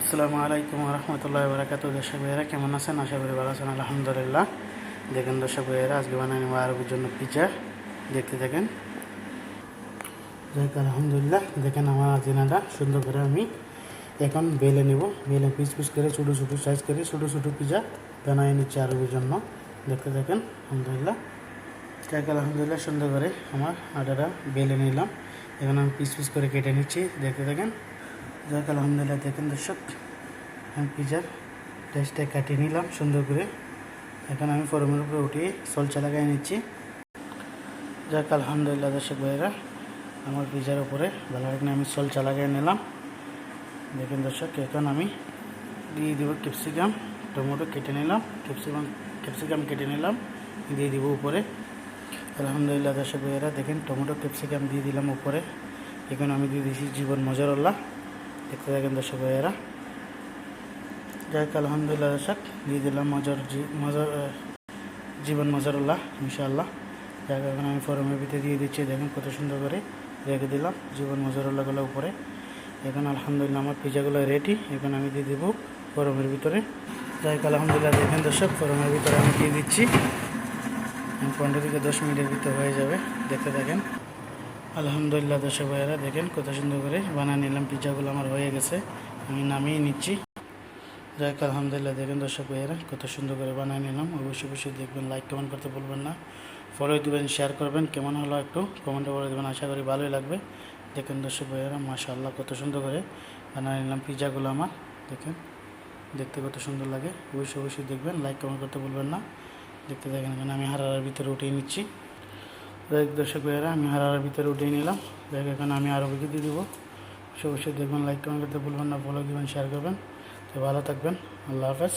আসসালামু আলাইকুম রহমতুল্লাহ বারাকাত দর্শক ভাইয়েরা, কেমন আছেন? আশা করি ভালো আছেন। আলহামদুলিল্লাহ। দেখেন দর্শক ভাইয়েরা, আজকে বানিয়ে নেব আরবের জন্য পিজা দেখতে থাকেন। আলহামদুলিল্লাহ। দেখেন আমার আজিনাটা সুন্দর করে আমি এখন বেলে নেব। বেলে পিস পিস করে, ছোটো ছোটো সাইজ করে, ছোটো ছোটো পিজা বানিয়ে নিচ্ছি আরবের জন্য। দেখতে থাকেন, আলহামদুলিল্লাহ। যাই আলহামদুলিল্লাহ, সুন্দর করে আমার আটাটা বেলে নিলাম। এখন আমি পিস পিস করে কেটে নিচ্ছি। দেখতে দেখেন যাক আলহামদুলিল্লাহ, দেখেন দর্শক, আমি পিজার টেস্টটা কাটিয়ে নিলাম সুন্দর করে। এখন আমি ফরমের উপরে উঠিয়ে সলচা লাগাই নিচ্ছি। যাক আলহামদুলিল্লাহ দর্শক ভাইয়েরা, আমার পিজার উপরে ভালো করে আমি সলচা লাগাই নিলাম। দেখেন দর্শক, এখন আমি দিয়ে দেবো ক্যাপসিকাম, টমেটো কেটে নিলাম, ক্যাপসিকাম ক্যাপসিকাম কেটে নিলাম, দিয়ে দিব উপরে। আলহামদুলিল্লাহ দর্শক ভাইয়েরা, দেখেন টমেটো, ক্যাপসিকাম দিয়ে দিলাম উপরে। এখন আমি দিয়ে দিয়েছি জীবন মজারল্লাহ দেখতে থাকেন দর্শক ভাইয়েরা যাই আলহামদুলিল্লাহ দর্শক দিয়ে দিলাম মজার মজার জীবন মজারুল্লাহ, ইনশাআল্লাহ। যাই এখন আমি ফরমের ভিতরে দিয়ে দিচ্ছি, দেখেন কত সুন্দর করে রেখে দিলাম জীবন মজারুল্লাহগুলো উপরে। এখন আলহামদুলিল্লাহ আমার পিজাগুলো রেডি এখন আমি দিয়ে দেবো ফরমের ভিতরে। যাই আলহামদুলিল্লাহ দেখেন দর্শক, ফরমের ভিতরে আমি দিয়ে দিচ্ছি। পনেরো থেকে দশ মিনিটের ভিতরে হয়ে যাবে, দেখতে থাকেন। আলহামদুলিল্লাহ, দর্শক ভাইয়েরা, দেখেন কত সুন্দর করে বানিয়ে নিলাম পিজাগুলো আমার হয়ে গেছে। আমি নামিয়ে নিচ্ছি। যাই হোক, আলহামদুলিল্লাহ, দেখেন দর্শক ভাইয়েরা, কত সুন্দর করে বানিয়ে নিলাম। অবশ্যই অবশ্যই দেখবেন লাইক কমেন্ট করতে বলবেন না। ফলো দিবেন শেয়ার করবেন, কেমন হলো একটু কমেন্টে বলে দেবেন। আশা করি ভালোই লাগবে। দেখেন দর্শক ভাইয়েরা, মাশাআল্লাহ, কত সুন্দর করে বানিয়ে নিলাম পিজাগুলো আমার। দেখেন, দেখতে কত সুন্দর লাগে। অবশ্যই অবশ্যই দেখবেন লাইক কমেন্ট করতে বলবেন না। দেখতে দেখেন এখানে আমি হারার ভিতরে উঠিয়ে নিচ্ছি। দেখ দর্শক ভাইয়েরা, আমি হারার ভিতরে উঠিয়ে নিলাম। দেখ এখন আমি আরও দিয়ে দিব। অবশ্যই দেখবেন লাইক কমেন্ট করতে ভুলবেন না ভালো দিবেন শেয়ার করবেন। তো ভালো থাকবেন। আল্লাহ হাফেজ।